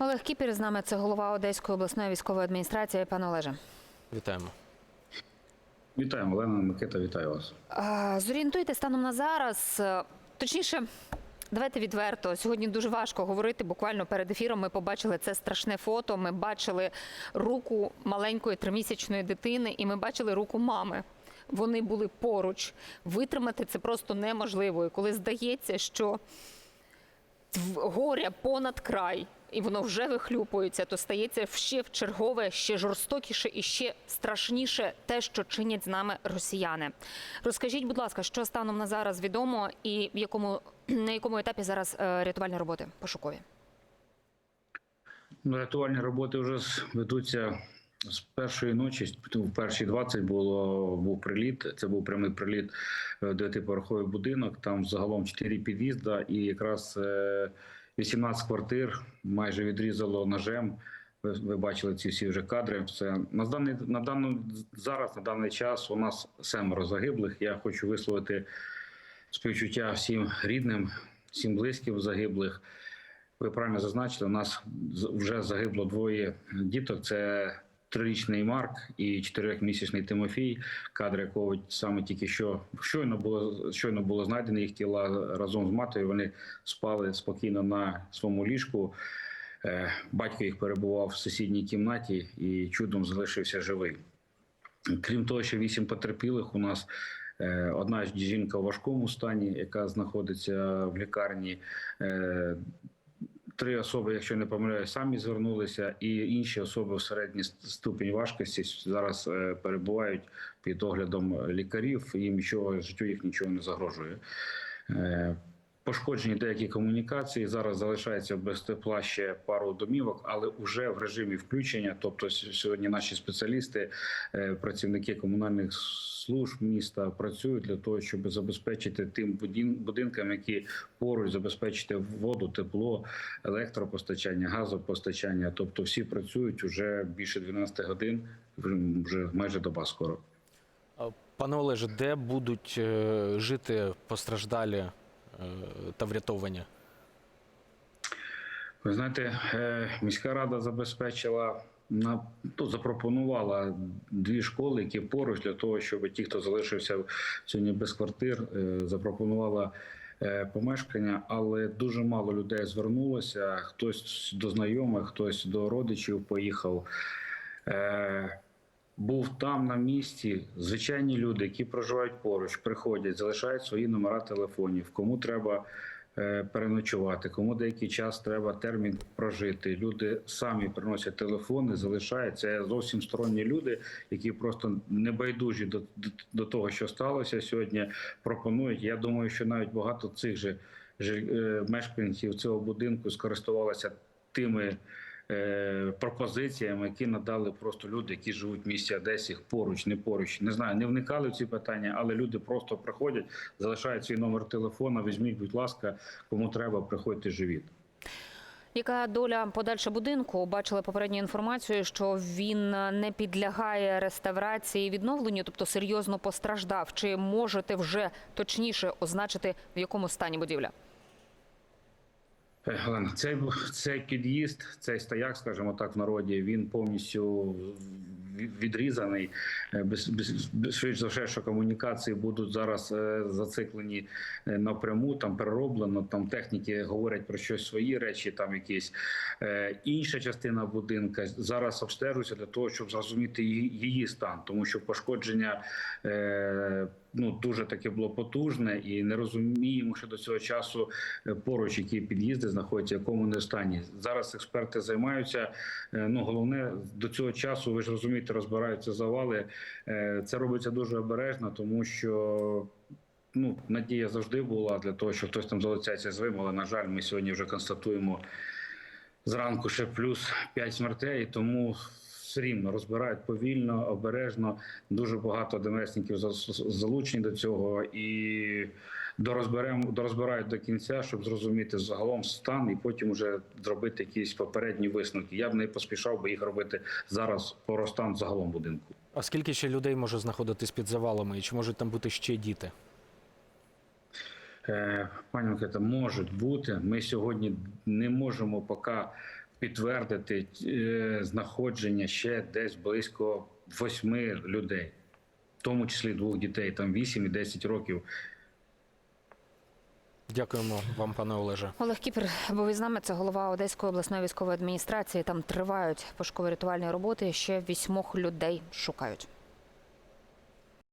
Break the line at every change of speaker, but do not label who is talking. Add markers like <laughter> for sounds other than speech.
Олег Кіпір з нами це голова Одеської обласної військової адміністрації. Пане Олеже,
Вітаємо.
Вітаємо, Олена Микита, вітаю вас.
зорієнтуйте станом на зараз. Точніше, давайте відверто. Сьогодні дуже важко говорити. Буквально перед ефіром ми побачили це страшне фото. Ми бачили руку маленької тримісячної дитини, і ми бачили руку мами. Вони були поруч. Витримати це просто неможливо. І коли здається, що в- горя понад край, і воно вже вихлюпується, то стається ще в чергове, ще жорстокіше і ще страшніше те, що чинять з нами росіяни. Розкажіть, будь ласка, що станом на зараз відомо, і в якому <clears throat> на якому етапі зараз е, рятувальні роботи пошукові?
Ну, Рятувальні роботи вже ведуться з першої ночі. В першій 20 було був приліт. Це був прямий приліт в дев'ятиповерховий будинок. Там загалом 4 під'їзда, і якраз е, 18 квартир майже відрізало ножем. Ви, ви бачили ці всі вже кадри. Це на даний на дану зараз, на даний час у нас семеро загиблих. Я хочу висловити співчуття всім рідним, всім близьким загиблих. Ви правильно зазначили, у нас вже загибло двоє діток. Це трирічний Марк і чотирьохмісячний Тимофій, кадри якого саме тільки що щойно було щойно було знайдено їх тіла разом з матою. Вони спали спокійно на своєму ліжку. Е, Батько їх перебував в сусідній кімнаті і чудом залишився живий. Крім того, ще вісім потерпілих у нас. Е, Одна жінка в важкому стані, яка знаходиться в лікарні. Е, Три особи, якщо не помиляюсь, самі звернулися, і інші особи в середній ступінь важкості зараз е, перебувають під оглядом лікарів. Їм нічого життю їх нічого не загрожує. Пошкоджені деякі комунікації. Зараз залишається без тепла ще пару домівок, але вже в режимі включення. Тобто сьогодні наші спеціалісти, е, працівники комунальних служб міста працюють для того, щоб забезпечити тим будинкам, які поруч забезпечити воду, тепло, електропостачання, газопостачання. Тобто всі працюють уже більше 12 годин, вже майже доба скоро.
Пане Олеже, де будуть е, жити постраждалі та врятовані?
Ви знаєте, е, міська рада забезпечила на ну, запропонувала дві школи, які поруч для того, щоб ті, хто залишився сьогодні без квартир, е, запропонувала е, помешкання, але дуже мало людей звернулося. Хтось до знайомих, хтось до родичів поїхав. Був там на місці звичайні люди, які проживають поруч, приходять, залишають свої номера телефонів. Кому треба е, переночувати, кому деякий час треба термін прожити. Люди самі приносять телефони, залишають. Це зовсім сторонні люди, які просто небайдужі до, до, того, що сталося сьогодні. Пропонують. Я думаю, що навіть багато цих же, же е, мешканців цього будинку скористувалися тими. Е, Пропозиціями, які надали просто люди, які живуть в місті Одесі, поруч, не поруч. Не знаю, не вникали в ці питання, але люди просто приходять, залишають свій номер телефона. Візьміть, будь ласка, кому треба, приходьте живіть.
Яка доля подальша будинку? Бачили попередню інформацію, що він не підлягає реставрації і відновленню, тобто серйозно постраждав. Чи можете вже точніше означити, в якому стані будівля?
Галина, цей цей під'їзд, цей стояк, скажімо так, в народі, він повністю відрізаний. Е, Без, без, без швидше за все, що комунікації будуть зараз е, зациклені е, напряму, там перероблено. Там техніки говорять про щось свої речі, там якісь інша частина будинка зараз обстежується для того, щоб зрозуміти її, стан, тому що пошкодження ну дуже таке було потужне, і не розуміємо, що до цього часу е, поруч які під'їзди знаходяться, якому не стані. Зараз експерти займаються. Е, ну головне до цього часу, ви ж розумієте, розбираються завали. Е, це робиться дуже обережно, тому що. Ну, надія завжди була для того, що хтось там залицяється з але на жаль, ми сьогодні вже констатуємо зранку ще плюс 5 смертей, тому все рівно розбирають повільно, обережно. Дуже багато ДМСників за- залучені до цього і дорозберемо, дорозбирають до кінця, щоб зрозуміти загалом стан і потім вже зробити якісь попередні висновки. Я б не поспішав би їх робити зараз про стан загалом будинку.
А скільки ще людей може знаходитись під завалами, і чи можуть там бути ще діти?
Е, Пані Микита, можуть бути. Ми сьогодні не можемо поки підтвердити е, знаходження ще десь близько восьми людей, в тому числі двох дітей, там 8 і 10 років.
Дякуємо вам, пане Олеже.
Олег Кіпер був із нами. Це голова Одеської обласної військової адміністрації. Там тривають пошуково-рятувальні роботи. Ще вісьмох людей шукають.